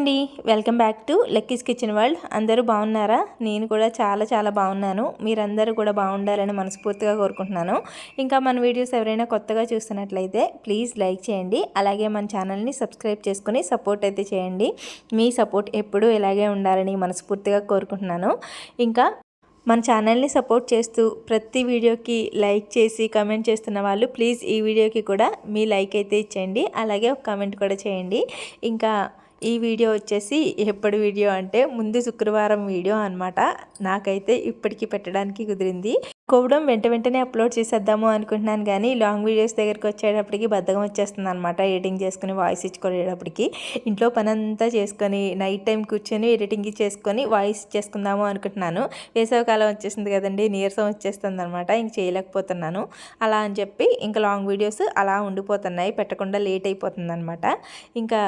అండి welcome back to Lucky's kitchen world. అందరూ బాగున్నారా? నేను కూడా చాలా చాలా బాగున్నాను. మీరందరూ కూడా బాగుండాలని మనస్ఫూర్తిగా కోరుకుంటున్నాను. ఇంకా మన వీడియోస్ ఎవరైనా కొత్తగా చూస్తున్నట్లయితే ప్లీజ్ లైక్ చేయండి. అలాగే మన ఛానల్ని సబ్స్క్రైబ్ చేసుకుని సపోర్ట్ అయితే చేయండి. మీ సపోర్ట్ ఎప్పుడూ ఇలాగే ఉండాలని మనస్ఫూర్తిగా కోరుకుంటున్నాను. ఇంకా మన ఛానల్ని సపోర్ట్ చేస్తూ ప్రతి వీడియోకి లైక్ చేసి కమెంట్ చేస్తున్న వాళ్ళు ప్లీజ్ ఈ వీడియోకి కూడా మీ లైక్ అయితే ఇచ్చేయండి. అలాగే ఒక కమెంట్ కూడా చేయండి. ఇంకా ఈ వీడియో వచ్చేసి ఎప్పటి వీడియో అంటే ముందు శుక్రవారం వీడియో అనమాట నాకైతే ఇప్పటికీ పెట్టడానికి కుదిరింది. కోవడం వెంట వెంటనే అప్లోడ్ చేసేద్దాము అనుకుంటున్నాను కానీ లాంగ్ వీడియోస్ దగ్గరికి వచ్చేటప్పటికి బద్దకం వచ్చేస్తుంది అనమాట ఎడిటింగ్ చేసుకుని వాయిస్ ఇచ్చుకునేటప్పటికి ఇంట్లో పని అంతా చేసుకొని నైట్ టైం కూర్చొని ఎడిటింగ్ చేసుకొని వాయిస్ ఇచ్చేసుకుందాము అనుకుంటున్నాను. వేసవకాలం వచ్చేసింది కదండి నీరసం వచ్చేస్తుంది అనమాట ఇంక చేయలేకపోతున్నాను. అలా అని చెప్పి ఇంకా లాంగ్ వీడియోస్ అలా ఉండిపోతున్నాయి పెట్టకుండా లేట్ అయిపోతుంది అనమాట ఇంకా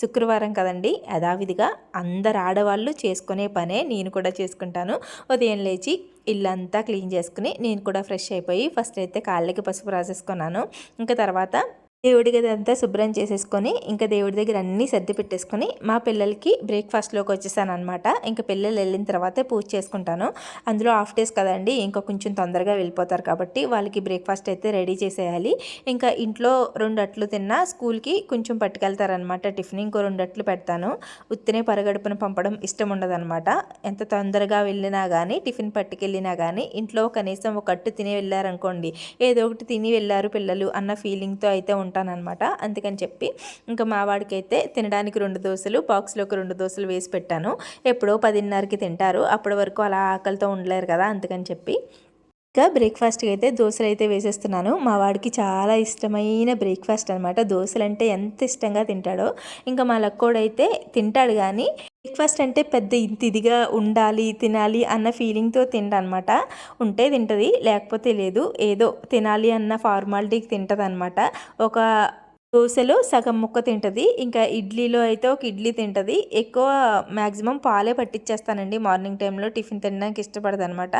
శుక్రవారం కదండి యథావిధిగా అందరు ఆడవాళ్ళు చేసుకునే పనే నేను కూడా చేసుకుంటాను. ఉదయం లేచి ఇల్లంతా క్లీన్ చేసుకుని నేను కూడా ఫ్రెష్ అయిపోయి ఫస్ట్ అయితే కాళ్ళకి పసుపు రాసేసుకున్నాను. ఇంకా తర్వాత దేవుడి గది అంతా శుభ్రం చేసేసుకొని ఇంకా దేవుడి దగ్గర అన్నీ సర్ది పెట్టేసుకొని మా పిల్లలకి బ్రేక్ఫాస్ట్లోకి వచ్చేసాను అనమాట ఇంకా పిల్లలు వెళ్ళిన తర్వాతే పూజ చేసుకుంటాను. అందులో హాఫ్ డేస్ కదండి ఇంకా కొంచెం తొందరగా వెళ్ళిపోతారు కాబట్టి వాళ్ళకి బ్రేక్ఫాస్ట్ అయితే రెడీ చేసేయాలి. ఇంకా ఇంట్లో రెండు అట్లు తిన్నా స్కూల్కి కొంచెం పట్టుకెళ్తారనమాట టిఫిన్ ఇంకో రెండు అట్లు పెడతాను. ఉత్తినే పరగడుపున పంపడం ఇష్టం ఉండదన్నమాట. ఎంత తొందరగా వెళ్ళినా కానీ టిఫిన్ పట్టుకెళ్ళినా కానీ ఇంట్లో కనీసం ఒక అట్టు తిని వెళ్ళారనుకోండి ఏదో ఒకటి తిని వెళ్ళారు పిల్లలు అన్న ఫీలింగ్తో అయితే ఉంటానన్నమాట. అందుకని చెప్పి ఇంకా మా వాడికైతే తినడానికి రెండు దోశలు బాక్స్లోకి రెండు దోశలు వేసి పెట్టాను. ఎప్పుడో పదిన్నరకి తింటారు. అప్పటి వరకు అలా ఆకలితో ఉండలేరు కదా అందుకని చెప్పి. ఇంకా బ్రేక్ఫాస్ట్కి అయితే దోశలు అయితే వేసేస్తున్నాను. మా వాడికి చాలా ఇష్టమైన బ్రేక్ఫాస్ట్ అనమాట దోశలు అంటే ఎంత ఇష్టంగా తింటాడో. ఇంకా మా లక్కోడైతే తింటాడు కానీ బ్రేక్ఫాస్ట్ అంటే పెద్ద ఇంత ఇదిగా ఉండాలి తినాలి అన్న ఫీలింగ్తో తింటనమాట ఉంటే తింటుంది లేకపోతే లేదు. ఏదో తినాలి అన్న ఫార్మాలిటీకి తింటుంది అనమాట ఒక దోశలో సగం ముక్క తింటుంది ఇంకా ఇడ్లీలో అయితే ఒక ఇడ్లీ తింటుంది. ఎక్కువ మ్యాక్సిమం పాలే పట్టించేస్తానండి మార్నింగ్ టైంలో టిఫిన్ తినడానికి ఇష్టపడదు అనమాట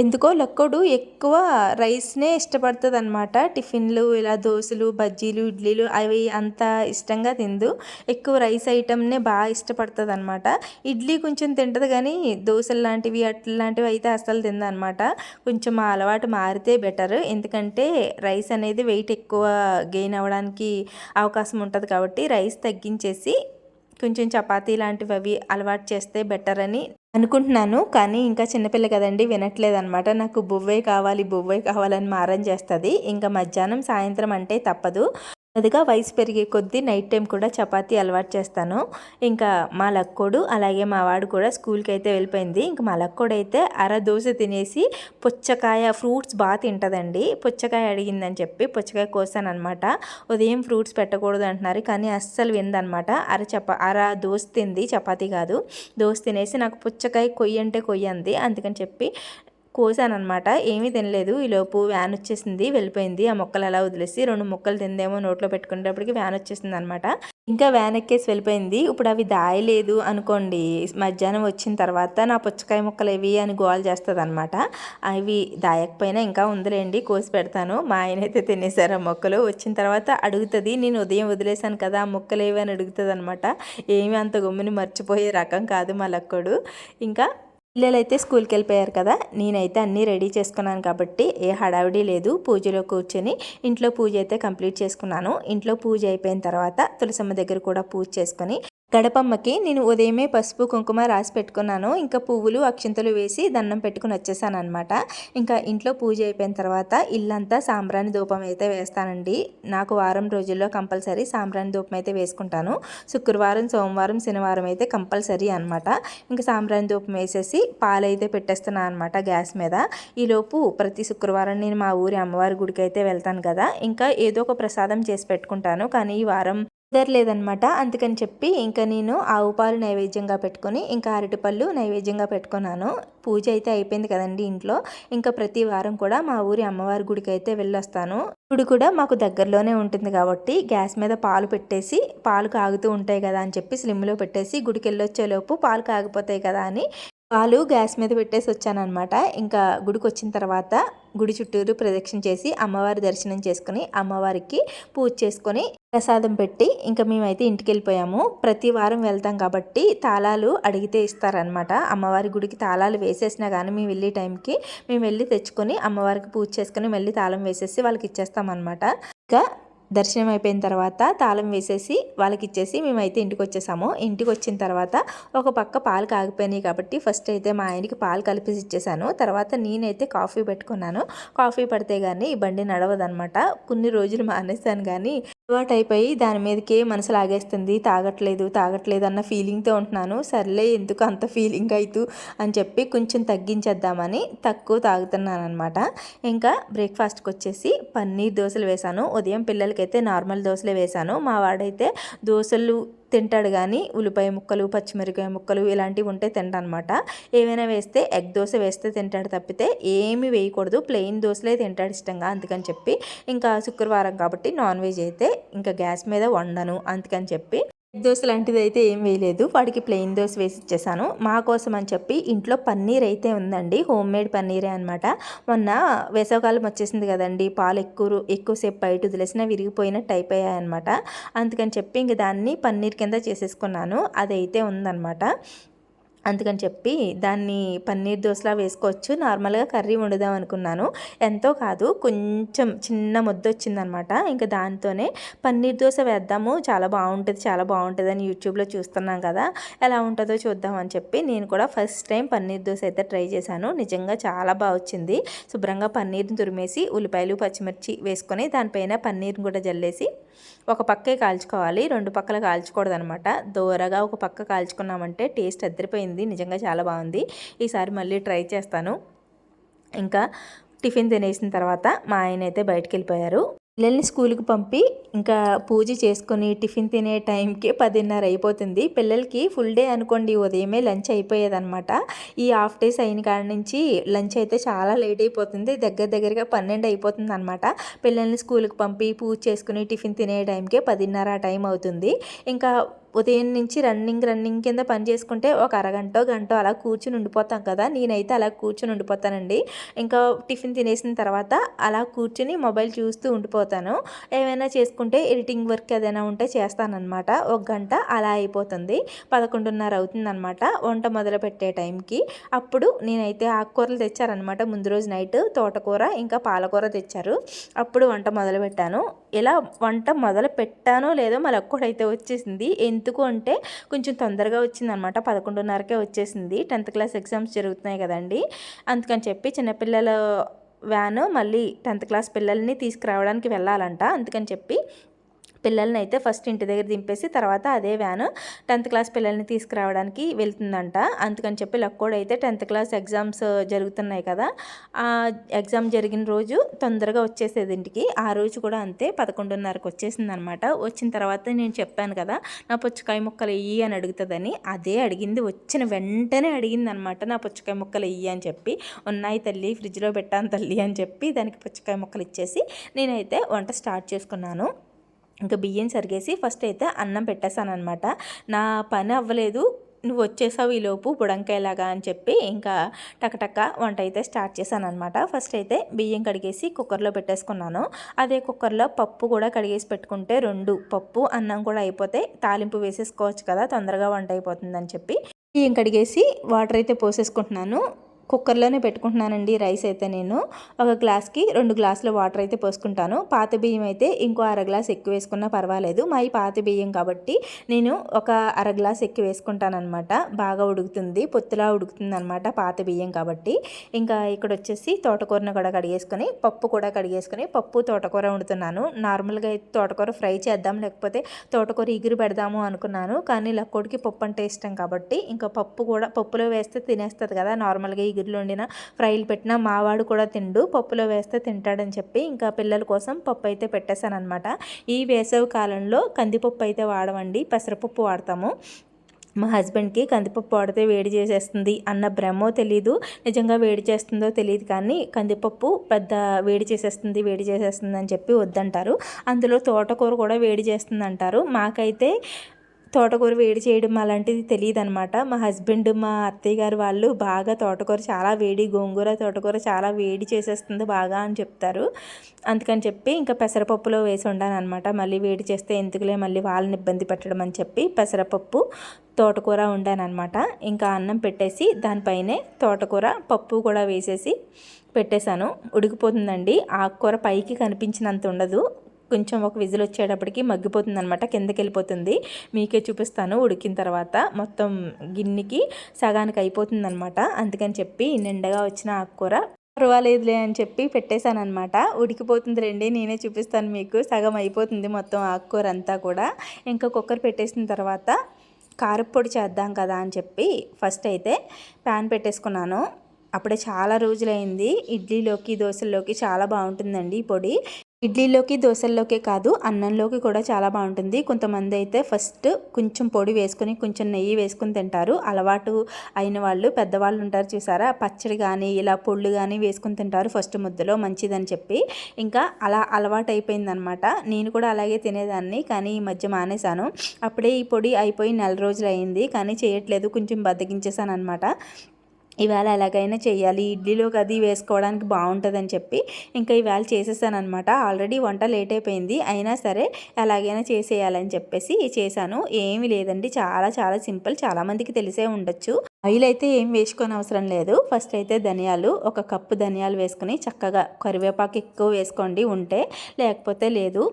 ఎందుకో లక్కోడు ఎక్కువ రైస్నే ఇష్టపడుతుంది అనమాట టిఫిన్లు ఇలా దోశలు బజ్జీలు ఇడ్లీలు అవి అంత ఇష్టంగా తిందు. ఎక్కువ రైస్ ఐటమ్నే బాగా ఇష్టపడుతుంది అనమాట ఇడ్లీ కొంచెం తింటుంది కానీ దోశలు లాంటివి అట్లాంటివి అయితే అస్సలు తిందనమాట కొంచెం అలవాటు మారితే బెటర్. ఎందుకంటే రైస్ అనేది వెయిట్ ఎక్కువ గెయిన్ అవ్వడానికి అవకాశం ఉంటుంది కాబట్టి రైస్ తగ్గించేసి కొంచెం చపాతీ లాంటివి అవి అలవాటు చేస్తే బెటర్ అని అనుకుంటున్నాను. కానీ ఇంకా చిన్నపిల్ల కదండి వినట్లేదు అనమాట నాకు బువ్వే కావాలి బువ్వే కావాలని మారం చేస్తుంది. ఇంకా మధ్యాహ్నం సాయంత్రం అంటే తప్పదు. అదిగా వయసు పెరిగే కొద్దీ నైట్ టైం కూడా చపాతీ అలవాటు చేస్తాను. ఇంకా మా లక్కోడు అలాగే మా వాడు కూడా స్కూల్కి అయితే వెళ్ళిపోయింది. ఇంకా మా లక్కోడు అయితే అర దోశ తినేసి పుచ్చకాయ ఫ్రూట్స్ బాగా తింటుందండి. పుచ్చకాయ అడిగిందని చెప్పి పుచ్చకాయ కోసాను అనమాట ఉదయం ఫ్రూట్స్ పెట్టకూడదు అంటున్నారు. కానీ అస్సలు విందనమాట అర చపా అర దోశ తింది చపాతీ కాదు. దోశ తినేసి నాకు పుచ్చకాయ కొయ్యంటే కొయ్యంది. అందుకని చెప్పి కోసానమాట ఏమీ తినలేదు. ఈలోపు వ్యాన్ వచ్చేసింది వెళ్ళిపోయింది. ఆ మొక్కలు అలా వదిలేసి రెండు మొక్కలు తిందేమో నోట్లో పెట్టుకునేటప్పటికి వ్యాన్ వచ్చేసింది అనమాట ఇంకా వ్యాన్ ఎక్కేసి వెళ్ళిపోయింది. ఇప్పుడు అవి దాయలేదు అనుకోండి. మధ్యాహ్నం వచ్చిన తర్వాత నా పుచ్చకాయ ముక్కలు ఇవి అని గోల్ చేస్తుంది అనమాట అవి దాయకపోయినా ఇంకా ఉందిలేండి కోసి పెడతాను. మా ఆయన అయితే తినేసారు ఆ మొక్కలు. వచ్చిన తర్వాత అడుగుతుంది నేను ఉదయం వదిలేశాను కదా ఆ మొక్కలు ఏవి? అని అడుగుతుంది అనమాట ఏమి అంత గమ్ముని మర్చిపోయే రకం కాదు మా లక్కడు. ఇంకా పిల్లలు అయితే స్కూల్కి వెళ్ళిపోయారు కదా నేనైతే అన్నీ రెడీ చేసుకున్నాను కాబట్టి ఏ హడావిడి లేదు. పూజలో కూర్చొని ఇంట్లో పూజ అయితే కంప్లీట్ చేసుకున్నాను. ఇంట్లో పూజ అయిపోయిన తర్వాత తులసమ్మ దగ్గర కూడా పూజ చేసుకొని గడపమ్మకి నేను ఉదయమే పసుపు కుంకుమ రాసి పెట్టుకున్నాను. ఇంకా పువ్వులు అక్షింతలు వేసి దండం పెట్టుకుని వచ్చేసాను అనమాట ఇంకా ఇంట్లో పూజ అయిపోయిన తర్వాత ఇల్లంతా సాంబ్రాణి ధూపం అయితే వేస్తానండి. నాకు వారం రోజుల్లో కంపల్సరీ సాంబ్రాణి ధూపం అయితే వేసుకుంటాను. శుక్రవారం సోమవారం శనివారం అయితే కంపల్సరీ అనమాట ఇంకా సాంబ్రాణి ధూపం వేసేసి పాలు అయితే పెట్టేస్తున్నాను అనమాట గ్యాస్ మీద. ఈలోపు ప్రతి శుక్రవారం నేను మా ఊరి అమ్మవారి గుడికి అయితే వెళ్తాను కదా. ఇంకా ఏదో ఒక ప్రసాదం చేసి పెట్టుకుంటాను. కానీ ఈ వారం కుదరలేదనమాట అందుకని చెప్పి ఇంకా నేను ఆవు పాలు నైవేద్యంగా పెట్టుకొని ఇంకా అరటిపళ్ళు నైవేద్యంగా పెట్టుకున్నాను. పూజ అయితే అయిపోయింది కదండి ఇంట్లో. ఇంకా ప్రతి వారం కూడా మా ఊరి అమ్మవారి గుడికి అయితే వెళ్ళొస్తాను. గుడి కూడా మాకు దగ్గరలోనే ఉంటుంది కాబట్టి గ్యాస్ మీద పాలు పెట్టేసి పాలు కాగుతూ ఉంటాయి కదా అని చెప్పి స్లిమ్లో పెట్టేసి గుడికి వెళ్ళొచ్చేలోపు పాలు కాగిపోతాయి కదా అని పాలు గ్యాస్ మీద పెట్టేసి వచ్చానమాట ఇంకా గుడికి వచ్చిన తర్వాత గుడి చుట్టూరు ప్రదక్షిణ చేసి అమ్మవారి దర్శనం చేసుకుని అమ్మవారికి పూజ చేసుకొని ప్రసాదం పెట్టి ఇంకా మేమైతే ఇంటికి వెళ్ళిపోయాము. ప్రతి వారం వెళ్తాం కాబట్టి తాళాలు అడిగితే ఇస్తారనమాట అమ్మవారి గుడికి తాళాలు వేసేసినా కానీ మేము వెళ్ళే టైంకి మేము వెళ్ళి తెచ్చుకొని అమ్మవారికి పూజ చేసుకొని మళ్ళీ తాళం వేసేసి వాళ్ళకి ఇచ్చేస్తామన్నమాట. ఇంకా దర్శనం అయిపోయిన తర్వాత తాళం వేసేసి వాళ్ళకి ఇచ్చేసి మేమైతే ఇంటికి వచ్చేసాము. ఇంటికి వచ్చిన తర్వాత ఒక పక్క పాలు కాగిపోయినాయి కాబట్టి ఫస్ట్ అయితే మా ఆయనకి పాలు కలిపేసి ఇచ్చేసాను. తర్వాత నేనైతే కాఫీ పెట్టుకున్నాను. కాఫీ పడితే కానీ ఈ బండి నడవదనమాట కొన్ని రోజులు మానేస్తాను కానీ అలవాటు అయిపోయి దాని మీదకే మనసు లాగేస్తుంది తాగట్లేదు తాగట్లేదు అన్న ఫీలింగ్తో ఉంటున్నాను. సర్లే ఎందుకు అంత ఫీలింగ్ అవుతూ అని చెప్పి కొంచెం తగ్గించేద్దామని తక్కువ తాగుతున్నాను అనమాట ఇంకా బ్రేక్ఫాస్ట్కి వచ్చేసి పన్నీర్ దోశలు వేశాను. ఉదయం పిల్లలకైతే నార్మల్ దోశలే వేశాను. మా వాడైతే దోశలు తింటాడు కానీ ఉల్లిపాయ ముక్కలు పచ్చిమిరకాయ ముక్కలు ఇలాంటివి ఉంటే తింటానమాట ఏమైనా వేస్తే ఎగ్ దోశ వేస్తే తింటాడు తప్పితే ఏమి వేయకూడదు. ప్లెయిన్ దోశలే తింటాడు ఇష్టంగా అందుకని చెప్పి. ఇంకా శుక్రవారం కాబట్టి నాన్ వెజ్ అయితే ఇంకా గ్యాస్ మీద వండను అందుకని చెప్పి దోశ లాంటిది అయితే ఏం వేయలేదు. వాడికి ప్లెయిన్ దోశ వేసి ఇచ్చేసాను. మా కోసం అని చెప్పి ఇంట్లో పన్నీర్ అయితే ఉందండి. హోమ్ మేడ్ పన్నీరే అనమాట మొన్న వేసవకాలం వచ్చేసింది కదండి. పాలు ఎక్కువ ఎక్కువసేపు బయట వదిలేసిన విరిగిపోయినట్టు అయిపోయాయి అనమాట అందుకని చెప్పి ఇంక దాన్ని పన్నీర్ కింద చేసేసుకున్నాను. అదైతే ఉందన్నమాట. అందుకని చెప్పి దాన్ని పన్నీర్ దోశలా వేసుకోవచ్చు. నార్మల్గా కర్రీ వండుదాం అనుకున్నాను. ఎంతో కాదు కొంచెం చిన్న ముద్ద వచ్చిందనమాట. ఇంకా దాంతోనే పన్నీర్ దోశ వేద్దాము. చాలా బాగుంటుంది చాలా బాగుంటుంది అని యూట్యూబ్లో చూస్తున్నాం కదా. ఎలా ఉంటుందో చూద్దాం అని చెప్పి నేను కూడా ఫస్ట్ టైం పన్నీర్ దోశ అయితే ట్రై చేశాను. నిజంగా చాలా బాగా వచ్చింది. శుభ్రంగా పన్నీర్ని తురిమేసి ఉల్లిపాయలు పచ్చిమిర్చి వేసుకొని దానిపైన పన్నీర్ని కూడా జల్లేసి ఒక పక్కే కాల్చుకోవాలి. రెండు పక్కల కాల్చకూడదు అనమాట దూరగా ఒక పక్క కాల్చుకున్నామంటే టేస్ట్ అద్దరిపోయింది. నిజంగా చాలా బాగుంది. ఈసారి మళ్ళీ ట్రై చేస్తాను. ఇంకా టిఫిన్ తినేసిన తర్వాత మా ఆయన అయితే బయటకు వెళ్ళిపోయారు. పిల్లల్ని స్కూల్కి పంపి ఇంకా పూజ చేసుకొని టిఫిన్ తినే టైంకి పదిన్నర అయిపోతుంది. పిల్లలకి ఫుల్ డే అనుకోండి ఉదయమే లంచ్ అయిపోయేదన్నమాట. ఈ హాఫ్ డేస్ అయిన కాడ నుంచి లంచ్ అయితే చాలా లేట్ అయిపోతుంది. దగ్గర దగ్గరగా పన్నెండు అయిపోతుంది అనమాట పిల్లల్ని స్కూల్కి పంపి పూజ చేసుకుని టిఫిన్ తినే టైంకే పదిన్నర టైం అవుతుంది. ఇంకా ఉదయం నుంచి రన్నింగ్ రన్నింగ్ కింద పని చేసుకుంటే ఒక అరగంట గంట అలా కూర్చుని ఉండిపోతాం కదా. నేనైతే అలా కూర్చుని ఉండిపోతానండి. ఇంకా టిఫిన్ తినేసిన తర్వాత అలా కూర్చుని మొబైల్ చూస్తూ ఉండిపోతాను. ఏమైనా చేసుకుంటే ఎడిటింగ్ వర్క్ ఏదైనా ఉంటే చేస్తానన్నమాట. ఒక గంట అలా అయిపోతుంది. పదకొండున్నర అవుతుందన్నమాట వంట మొదలు పెట్టే టైంకి. అప్పుడు నేనైతే ఆకుకూరలు తెచ్చారనమాట ముందు రోజు నైట్ తోటకూర ఇంకా పాలకూర తెచ్చారు. అప్పుడు వంట మొదలు పెట్టాను ఇలా వంట మొదలు పెట్టానో లేదో మళ్ళీ ఒక్కడైతే వచ్చేసింది. ఎంత ఎందుకు అంటే కొంచెం తొందరగా వచ్చిందనమాట. పదకొండున్నరకే వచ్చేసింది. టెన్త్ క్లాస్ ఎగ్జామ్స్ జరుగుతున్నాయి కదండి. అందుకని చెప్పి చిన్నపిల్లల వ్యాను మళ్ళీ టెన్త్ క్లాస్ పిల్లల్ని తీసుకురావడానికి వెళ్ళాలంట. అందుకని చెప్పి పిల్లల్ని అయితే ఫస్ట్ ఇంటి దగ్గర దింపేసి తర్వాత అదే వ్యాన్ టెన్త్ క్లాస్ పిల్లల్ని తీసుకురావడానికి వెళ్తుందంట. అందుకని చెప్పి లక్కోడ్ అయితే టెన్త్ క్లాస్ ఎగ్జామ్స్ జరుగుతున్నాయి కదా. ఆ ఎగ్జామ్ జరిగిన రోజు తొందరగా వచ్చేసేది ఇంటికి. ఆ రోజు కూడా అంతే పదకొండున్నరకు వచ్చేసింది అనమాట వచ్చిన తర్వాత నేను చెప్పాను కదా నా పుచ్చకాయ ముక్కలు వెయ్యి అని అడుగుతుందని. అదే అడిగింది. వచ్చిన వెంటనే అడిగింది అనమాట నా పుచ్చకాయ ముక్కలు వెయ్యి అని చెప్పి. ఉన్నాయి తల్లి ఫ్రిడ్జ్లో పెట్టాను తల్లి అని చెప్పి దానికి పుచ్చకాయ ముక్కలు ఇచ్చేసి నేనైతే వంట స్టార్ట్ చేసుకున్నాను. ఇంకా బియ్యం సరిగేసి ఫస్ట్ అయితే అన్నం పెట్టేశాను అనమాట నా పని అవ్వలేదు నువ్వు వచ్చేసావు ఈలోపు బుడంకాయలాగా అని చెప్పి ఇంకా టకటక వంట అయితే స్టార్ట్ చేశాను అనమాట ఫస్ట్ అయితే బియ్యం కడిగేసి కుక్కర్లో పెట్టేసుకున్నాను. అదే కుక్కర్లో పప్పు కూడా కడిగేసి పెట్టుకుంటే రెండు పప్పు అన్నం కూడా అయిపోతే తాలింపు వేసేసుకోవచ్చు కదా తొందరగా వంట అయిపోతుందని చెప్పి. బియ్యం కడిగేసి వాటర్ అయితే పోసేసుకుంటున్నాను. కుక్కర్లోనే పెట్టుకుంటున్నానండి రైస్ అయితే నేను. ఒక గ్లాస్కి రెండు గ్లాసుల వాటర్ అయితే పోసుకుంటాను. పాత బియ్యం అయితే ఇంకో అర గ్లాస్ ఎక్కువ వేసుకున్నా పర్వాలేదు. మా ఈ పాత బియ్యం కాబట్టి నేను ఒక అర గ్లాస్ ఎక్కువ వేసుకుంటానమాట బాగా ఉడుకుతుంది పొత్తులా ఉడుకుతుంది అనమాట పాత బియ్యం కాబట్టి. ఇంకా ఇక్కడ వచ్చేసి తోటకూరను కూడా కడిగేసుకొని పప్పు కూడా కడిగేసుకొని పప్పు తోటకూర వండుతున్నాను. నార్మల్గా అయితే తోటకూర ఫ్రై చేద్దాం లేకపోతే తోటకూర ఇగురు పెడదాము అనుకున్నాను. కానీ లక్కోడికి పప్పు అంటే ఇష్టం కాబట్టి ఇంకా పప్పు కూడా పప్పులో వేస్తే తినేస్తుంది కదా నార్మల్గా ఎగురులు వండిన ఫ్రైలు పెట్టినా మావాడు కూడా తిండు పప్పులో వేస్తే తింటాడని చెప్పి ఇంకా పిల్లల కోసం పప్పు అయితే పెట్టేశాను అనమాట ఈ వేసవి కాలంలో కందిపప్పు అయితే వాడమండి పెసరపప్పు వాడతాము. మా హస్బెండ్కి కందిపప్పు వాడితే వేడి చేసేస్తుంది అన్న భ్రమో తెలీదు నిజంగా వేడి చేస్తుందో తెలియదు కానీ కందిపప్పు పెద్ద వేడి చేసేస్తుంది వేడి చేసేస్తుంది అని చెప్పి వద్దంటారు. అందులో తోటకూర కూడా వేడి చేస్తుంది అంటారు మాకైతే తోటకూర వేడి చేయడం అలాంటిది తెలియదు అనమాట మా హస్బెండ్ మా అత్తయ్య గారు వాళ్ళు బాగా తోటకూర చాలా వేడి గోంగూర తోటకూర చాలా వేడి చేసేస్తుంది బాగా అని చెప్తారు. అందుకని చెప్పి ఇంకా పెసరపప్పులో వేసి ఉండాను అనమాట మళ్ళీ వేడి చేస్తే ఎందుకులే మళ్ళీ వాళ్ళని ఇబ్బంది పెట్టడం అని చెప్పి పెసరపప్పు తోటకూర ఉండాను అనమాట ఇంకా అన్నం పెట్టేసి దానిపైనే తోటకూర పప్పు కూడా వేసేసి పెట్టేశాను. ఉడికిపోతుందండి. ఆకుకూర పైకి కనిపించినంత ఉండదు. కొంచెం ఒక విజిల్ వచ్చేటప్పటికి మగ్గిపోతుంది అనమాట కిందకి వెళ్ళిపోతుంది మీకే చూపిస్తాను ఉడికిన తర్వాత. మొత్తం గిన్నెకి సగానికి అయిపోతుంది అనమాట అందుకని చెప్పి నిండగా వచ్చిన ఆకుకూర. పర్వాలేదులే అని చెప్పి పెట్టేశాను అనమాట ఉడికిపోతుంది రండి నేనే చూపిస్తాను మీకు. సగం అయిపోతుంది మొత్తం ఆకుకూర అంతా కూడా. ఇంకా కుక్కర్ పెట్టేసిన తర్వాత కారప్పొడి చేద్దాం కదా అని చెప్పి ఫస్ట్ అయితే ప్యాన్ పెట్టేసుకున్నాను. అప్పుడే చాలా రోజులైంది. ఇడ్లీలోకి దోశల్లోకి చాలా బాగుంటుందండి ఈ పొడి. ఇడ్లీలోకి దోశల్లోకే కాదు అన్నంలోకి కూడా చాలా బాగుంటుంది. కొంతమంది అయితే ఫస్ట్ కొంచెం పొడి వేసుకొని కొంచెం నెయ్యి వేసుకొని తింటారు. అలవాటు అయిన వాళ్ళు పెద్దవాళ్ళు ఉంటారు చూసారా? పచ్చడి కానీ ఇలా పొళ్ళు కానీ వేసుకొని తింటారు ఫస్ట్ ముద్దలో మంచిదని చెప్పి. ఇంకా అలా అలవాటు అయిపోయిందనమాట. నేను కూడా అలాగే తినేదాన్ని కానీ ఈ మధ్య మానేశాను. అప్పుడే ఈ పొడి అయిపోయి నెల రోజులు అయింది కానీ చేయట్లేదు కొంచెం బద్దగించేసాను అనమాట ఇవాళ ఎలాగైనా చేయాలి. ఇడ్లీలోకి అది వేసుకోవడానికి బాగుంటుందని చెప్పి ఇంకా ఇవాళ చేసేసాను అనమాట ఆల్రెడీ వంట లేట్ అయిపోయింది. అయినా సరే ఎలాగైనా చేసేయాలని చెప్పేసి చేశాను. ఏమీ లేదండి. చాలా చాలా సింపుల్. చాలామందికి తెలిసే ఉండొచ్చు. ఆయిల్ అయితే ఏం వేసుకొని అవసరం లేదు. ఫస్ట్ అయితే ధనియాలు ఒక కప్పు ధనియాలు వేసుకుని చక్కగా కరివేపాకు ఎక్కువ వేసుకోండి ఉంటే లేకపోతే లేదు.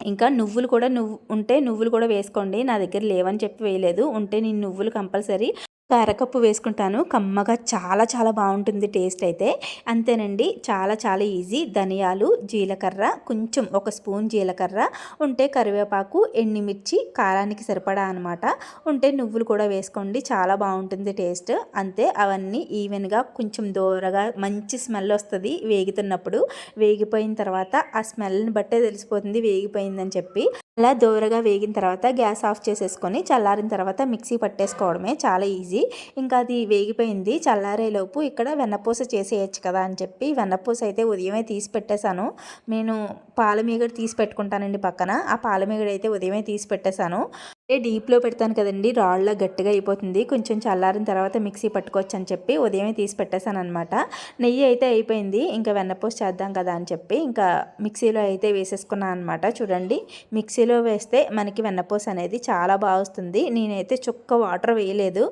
ఇంకా నువ్వులు కూడా నువ్వు ఉంటే నువ్వులు కూడా వేసుకోండి. నా దగ్గర లేవని చెప్పి వేయలేదు. ఉంటే నేను నువ్వులు కంపల్సరీ అరకప్పు వేసుకుంటాను. కమ్మగా చాలా చాలా బాగుంటుంది టేస్ట్ అయితే. అంతేనండి చాలా చాలా ఈజీ. ధనియాలు జీలకర్ర కొంచెం ఒక స్పూన్ జీలకర్ర ఉంటే కరివేపాకు ఎండిమిర్చి కారానికి సరిపడా అనమాట ఉంటే నువ్వులు కూడా వేసుకోండి చాలా బాగుంటుంది టేస్ట్. అంతే అవన్నీ ఈవెన్గా కొంచెం దూరగా మంచి స్మెల్ వస్తుంది వేగుతున్నప్పుడు. వేగిపోయిన తర్వాత ఆ స్మెల్ని బట్టే తెలిసిపోతుంది వేగిపోయిందని చెప్పి. అలా దోరగా వేగిన తర్వాత గ్యాస్ ఆఫ్ చేసేసుకొని చల్లారిన తర్వాత మిక్సీ పట్టేసుకోవడమే చాలా ఈజీ. ఇంకా అది వేగిపోయింది. చల్లారేలోపు ఇక్కడ వెన్నపూస చేసేయచ్చు కదా అని చెప్పి వెన్నపూస అయితే ఉదయమే తీసి పెట్టేశాను. నేను పాలమీగడు తీసి పెట్టుకుంటానండి పక్కన. ఆ పాలమీగడు అయితే ఉదయమే తీసి పెట్టేశాను. అంటే డీప్లో పెడతాను కదండి. రాళ్ళ గట్టిగా అయిపోతుంది. కొంచెం చల్లారిన తర్వాత మిక్సీ పట్టుకోవచ్చు అని చెప్పి ఉదయమే తీసి పెట్టేశాను అనమాట నెయ్యి అయితే అయిపోయింది. ఇంకా వెన్నపూస చేద్దాం కదా అని చెప్పి ఇంకా మిక్సీలో అయితే వేసేసుకున్నాను అనమాట చూడండి. మిక్సీలో వేస్తే మనకి వెన్నపూస అనేది చాలా బాగా వస్తుంది. నేనైతే చుక్క వాటర్ వేయలేదు.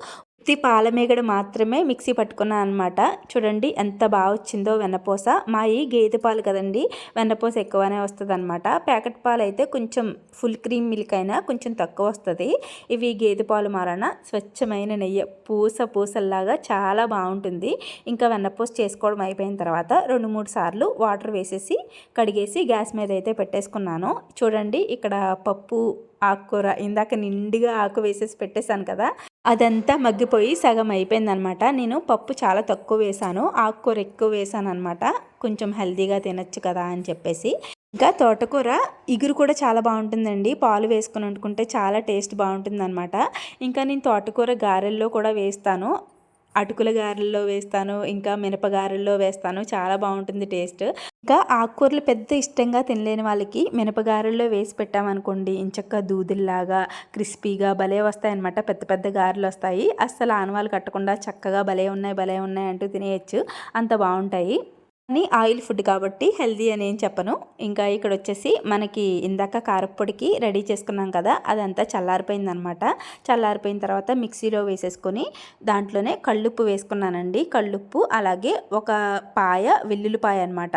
ఉత్తి పాలమేగడ మాత్రమే మిక్సీ పట్టుకున్నాను అనమాట చూడండి ఎంత బాగా వచ్చిందో వెన్నపూస. మా ఈ గేదె పాలు కదండి వెన్నపూస ఎక్కువనే వస్తుంది అనమాట ప్యాకెట్ పాలు అయితే కొంచెం ఫుల్ క్రీమ్ మిల్క్ అయినా కొంచెం తక్కువ వస్తుంది. ఇవి గేదె పాలు మారన స్వచ్ఛమైన నెయ్యి పూస పూసల్లాగా చాలా బాగుంటుంది. ఇంకా వెన్నపూస చేసుకోవడం అయిపోయిన తర్వాత రెండు మూడు సార్లు వాటర్ వేసేసి కడిగేసి గ్యాస్ మీద అయితే పెట్టేసుకున్నాను. చూడండి ఇక్కడ పప్పు ఆకుకూర ఇందాక నిండుగా ఆకు వేసేసి పెట్టేశాను కదా. అదంతా మగ్గిపోయి సగం అయిపోయిందనమాట. నేను పప్పు చాలా తక్కువ వేసాను. ఆకుకూర ఎక్కువ వేసాను అనమాట కొంచెం హెల్దీగా తినచ్చు కదా అని చెప్పేసి. ఇంకా తోటకూర ఇగురు కూడా చాలా బాగుంటుందండి. పాలు వేసుకొని వండుకుంటే చాలా టేస్ట్ బాగుంటుంది అనమాట ఇంకా నేను తోటకూర గారెల్లో కూడా వేస్తాను. అటుకుల గారెల్లో వేస్తాను ఇంకా మినపగారెల్లో వేస్తాను. చాలా బాగుంటుంది టేస్ట్. ఇంకా ఆకుకూరలు పెద్ద ఇష్టంగా తినలేని వాళ్ళకి మినపగారెల్లో వేసి పెట్టామనుకోండి ఇంచక్క దూదుల్లాగా క్రిస్పీగా భలే వస్తాయన్నమాట. పెద్ద పెద్ద గారెలు వస్తాయి. అస్సలు ఆనవాళ్ళు కట్టకుండా చక్కగా భలే ఉన్నాయి భలే ఉన్నాయి అంటూ తినేయచ్చు. అంత బాగుంటాయి. కానీ ఆయిల్ ఫుడ్ కాబట్టి హెల్దీ అని ఏం చెప్పను. ఇంకా ఇక్కడ వచ్చేసి మనకి ఇందాక కారప్పొడికి రెడీ చేసుకున్నాం కదా అదంతా చల్లారిపోయిందనమాట. చల్లారిపోయిన తర్వాత మిక్సీలో వేసేసుకొని దాంట్లోనే కళ్ళుప్పు వేసుకున్నానండి. కళ్ళుప్పు అలాగే ఒక పాయ వెల్లుల్లిపాయ అనమాట.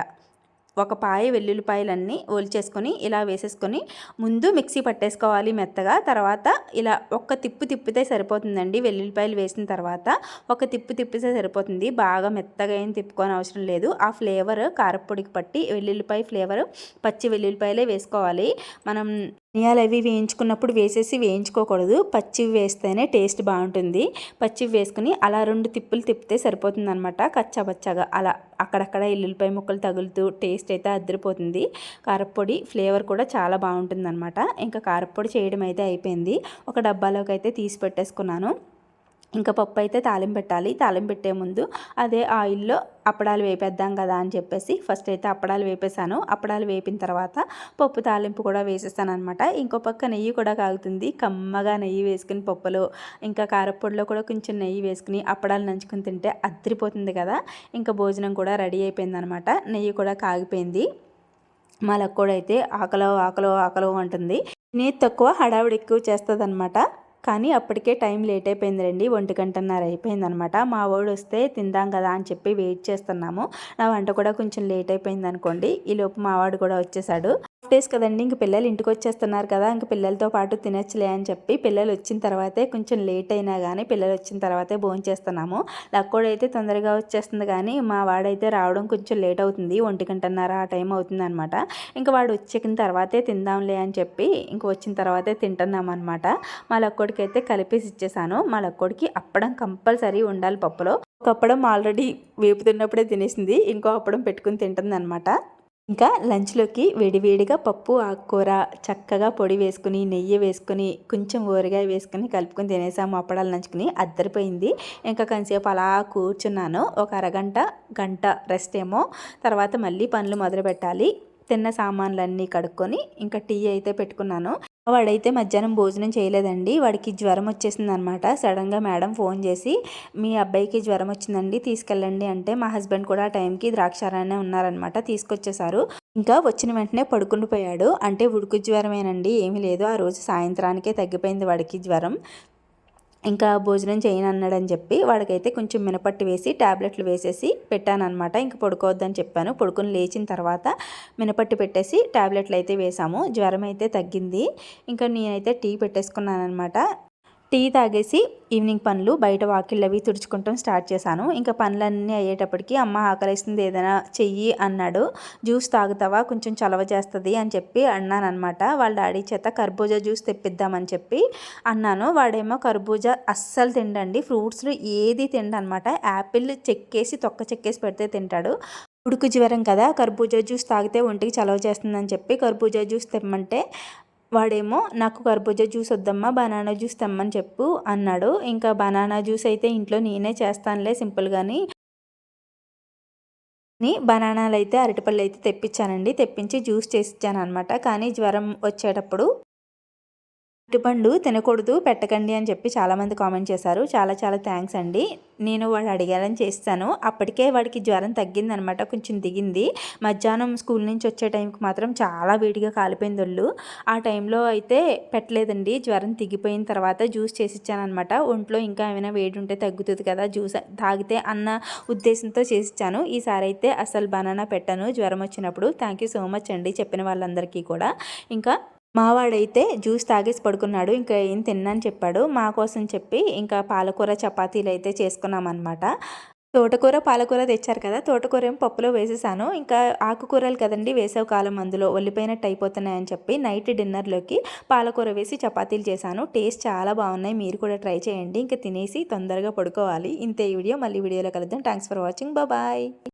ఒక పాయ వెల్లుల్లిపాయలన్నీ ఒలిచేసుకొని ఇలా వేసేసుకొని ముందు మిక్సీ పట్టేసుకోవాలి మెత్తగా. తర్వాత ఇలా ఒక్క తిప్పు తిప్పితే సరిపోతుందండి. వెల్లుల్లిపాయలు వేసిన తర్వాత ఒక తిప్పు తిప్పితే సరిపోతుంది. బాగా మెత్తగా ఏం తిప్పుకొని అవసరం లేదు. ఆ ఫ్లేవర్ కారపొడికి పట్టి వెల్లుల్లిపాయ ఫ్లేవర్ పచ్చి వెల్లుల్లిపాయలే వేసుకోవాలి. మనం ధనియాలు అవి వేయించుకున్నప్పుడు వేసేసి వేయించుకోకూడదు. పచ్చివి వేస్తేనే టేస్ట్ బాగుంటుంది. పచ్చివి వేసుకుని అలా రెండు తిప్పులు తిప్పితే సరిపోతుంది అనమాట కచ్చాబచ్చాగా అలా అక్కడక్కడ ఎల్లుల్లిపాయ ముక్కలు తగులుతూ టేస్ట్ అయితే అద్దరిపోతుంది కారప్పొడి ఫ్లేవర్ కూడా చాలా బాగుంటుంది అనమాట ఇంకా కారప్పొడి చేయడం అయితే అయిపోయింది. ఒక డబ్బాలోకి అయితే తీసి పెట్టేసుకున్నాను. ఇంకా పప్పు అయితే తాలింపు పెట్టాలి. తాలింపు పెట్టే ముందు అదే ఆయిల్లో అప్పడాలు వేపేద్దాం కదా అని చెప్పేసి ఫస్ట్ అయితే అప్పడాలు వేపేసాను అప్పడాలు వేపిన తర్వాత పప్పు తాలింపు కూడా వేసేస్తాను అనమాట ఇంకో పక్క నెయ్యి కూడా కాగుతుంది. కమ్మగా నెయ్యి వేసుకుని పప్పులో ఇంకా కారపొడిలో కూడా కొంచెం నెయ్యి వేసుకుని అప్పడాలు నంచుకుని తింటే అద్దరిపోతుంది కదా. ఇంకా భోజనం కూడా రెడీ అయిపోయింది అనమాట నెయ్యి కూడా కాగిపోయింది. మా లక్కోడైతే ఆకలో ఆకలో ఆకలో అంటుంది. నీ తక్కువ హడావిడి ఎక్కువ చేస్తుంది కానీ అప్పటికే టైం లేట్ అయిపోయింది రండి ఒంటి గంటన్నర అయిపోయిందనమాట. మా వాడు వస్తే తిందాం కదా అని చెప్పి వెయిట్ చేస్తున్నాము. నా వంట కూడా కొంచెం లేట్ అయిపోయింది అనుకోండి ఈలోపు మా వాడు కూడా వచ్చేసాడు. డేస్ కదండి ఇంక పిల్లలు ఇంటికి వచ్చేస్తున్నారు కదా ఇంక పిల్లలతో పాటు తినచ్చులే అని చెప్పి పిల్లలు వచ్చిన తర్వాతే కొంచెం లేట్ అయినా కానీ పిల్లలు వచ్చిన తర్వాతే భోంచేస్తున్నాము లక్కోడైతే తొందరగా వచ్చేస్తుంది కానీ మా వాడైతే రావడం కొంచెం లేట్ అవుతుంది ఒంటి గంటన్నర ఆ టైం అవుతుంది అనమాట ఇంకా వాడు వచ్చిన తర్వాతే తిందాంలే అని చెప్పి ఇంక వచ్చిన తర్వాతే తింటున్నాం అనమాట మా లక్కోడికి అయితే కలిపేసి ఇచ్చేసాను. మా లక్కోడికి అప్పడం కంపల్సరీ ఉండాలి పప్పులో. ఒక అప్పడం ఆల్రెడీ వేపుతున్నప్పుడే తినేసింది ఇంకో అప్పడం పెట్టుకుని తింటుంది అనమాట ఇంకా లంచ్లోకి వేడివేడిగా పప్పు ఆకుకూర చక్కగా పొడి వేసుకుని నెయ్యి వేసుకుని కొంచెం ఊరగాయ వేసుకుని కలుపుకొని తినేసాము అప్పడాలు నంచుకుని అద్దరిపోయింది. ఇంకా కొంతసేపు అలా కూర్చున్నాను. ఒక అరగంట గంట రెస్ట్ ఏమో. తర్వాత మళ్ళీ పనులు మొదలు పెట్టాలి తిన్న సామాన్లన్నీ కడుక్కొని ఇంకా టీ అయితే పెట్టుకున్నాను. వాడైతే మధ్యాహ్నం భోజనం చేయలేదండి. వాడికి జ్వరం వచ్చేసింది అనమాట సడన్గా మేడం ఫోన్ చేసి మీ అబ్బాయికి జ్వరం వచ్చిందండి తీసుకెళ్ళండి. అంటే మా హస్బెండ్ కూడా ఆ టైంకి ద్రాక్షారానే ఉన్నారనమాట తీసుకొచ్చేసారు. ఇంకా వచ్చిన వెంటనే పడుకుండిపోయాడు. అంటే ఉడుకు జ్వరమేనండి ఏమీ లేదు. ఆ రోజు సాయంత్రానికే తగ్గిపోయింది వాడికి జ్వరం. ఇంకా భోజనం చేయను అన్నాడని చెప్పి వాడికైతే కొంచెం మినపట్టు వేసి ట్యాబ్లెట్లు వేసేసి పెట్టానమాట ఇంకా పడుకోవద్దని చెప్పాను. పడుకుని లేచిన తర్వాత మినపట్టు పెట్టేసి ట్యాబ్లెట్లు అయితే వేసాము. జ్వరం అయితే తగ్గింది. ఇంకా నేనైతే టీ పెట్టేసుకున్నానమాట టీ తాగేసి ఈవినింగ్ పనులు బయట వాకిళ్ళు అవి తుడుచుకుంటాం స్టార్ట్ చేశాను. ఇంకా పనులన్నీ అయ్యేటప్పటికి అమ్మ ఆకలిస్తుంది ఏదైనా చెయ్యి అన్నాడు. జ్యూస్ తాగుతావా? కొంచెం చలవ చేస్తుంది అని చెప్పి అన్నాను అనమాట వాళ్ళ డాడీ చేత కర్బూజా జ్యూస్ తెప్పిద్దామని చెప్పి అన్నాను. వాడేమో కర్బూజా అస్సలు తిండండి ఫ్రూట్స్లో ఏది తిండనమాట యాపిల్ చెక్కేసి తొక్క చెక్కేసి పెడితే తింటాడు. ఉడుకు జ్వరం కదా కర్బూజా జ్యూస్ తాగితే ఒంటికి చలవ చేస్తుందని చెప్పి కర్బూజా జ్యూస్ తెమ్మంటే వాడేమో నాకు కర్బూజా జ్యూస్ వద్దమ్మా బనానా జ్యూస్ తెమ్మని చెప్పు అన్నాడు. ఇంకా బనానా జ్యూస్ అయితే ఇంట్లో నేనే చేస్తానులే సింపుల్గాని. బనానాలు అయితే అరటిపళ్ళు అయితే తెప్పించానండి. తెప్పించి జ్యూస్ చేసి ఇచ్చాను అనమాట కానీ జ్వరం వచ్చేటప్పుడు అరటిపండు తినకూడదు పెట్టకండి అని చెప్పి చాలామంది కామెంట్ చేశారు. చాలా చాలా థ్యాంక్స్ అండి. నేను వాడు అడిగాలని చేస్తాను. అప్పటికే వాడికి జ్వరం తగ్గిందనమాట కొంచెం దిగింది. మధ్యాహ్నం స్కూల్ నుంచి వచ్చే టైంకి మాత్రం చాలా వేడిగా కాలిపోయింది ఒళ్ళు. ఆ టైంలో అయితే పెట్టలేదండి. జ్వరం తిగిపోయిన తర్వాత జ్యూస్ చేసి ఇచ్చానమాట ఒంట్లో ఇంకా ఏమైనా వేడి ఉంటే తగ్గుతుంది కదా జ్యూస్ తాగితే అన్న ఉద్దేశంతో చేసిచ్చాను. ఈసారి అయితే అసలు బనానా పెట్టాను జ్వరం వచ్చినప్పుడు. థ్యాంక్ యూ సో మచ్ అండి చెప్పిన వాళ్ళందరికీ కూడా. ఇంకా మావాడైతే జ్యూస్ తాగేసి పడుకున్నాడు ఇంకా ఏం తిన్నాను చెప్పాడు. మా కోసం చెప్పి ఇంకా పాలకూర చపాతీలు అయితే చేసుకున్నామన్నమాట. తోటకూర పాలకూర తెచ్చారు కదా తోటకూర ఏం పప్పులో వేసేసాను. ఇంకా ఆకుకూరలు కదండి వేసవి కాలం అందులో ఒల్లిపోయినట్టు అయిపోతున్నాయని చెప్పి నైట్ డిన్నర్లోకి పాలకూర వేసి చపాతీలు చేశాను. టేస్ట్ చాలా బాగున్నాయి మీరు కూడా ట్రై చేయండి. ఇంకా తినేసి తొందరగా పడుకోవాలి. ఇంతే ఈ వీడియో మళ్ళీ వీడియోలో కలుద్దాం. Thanks for watching. బాయ్.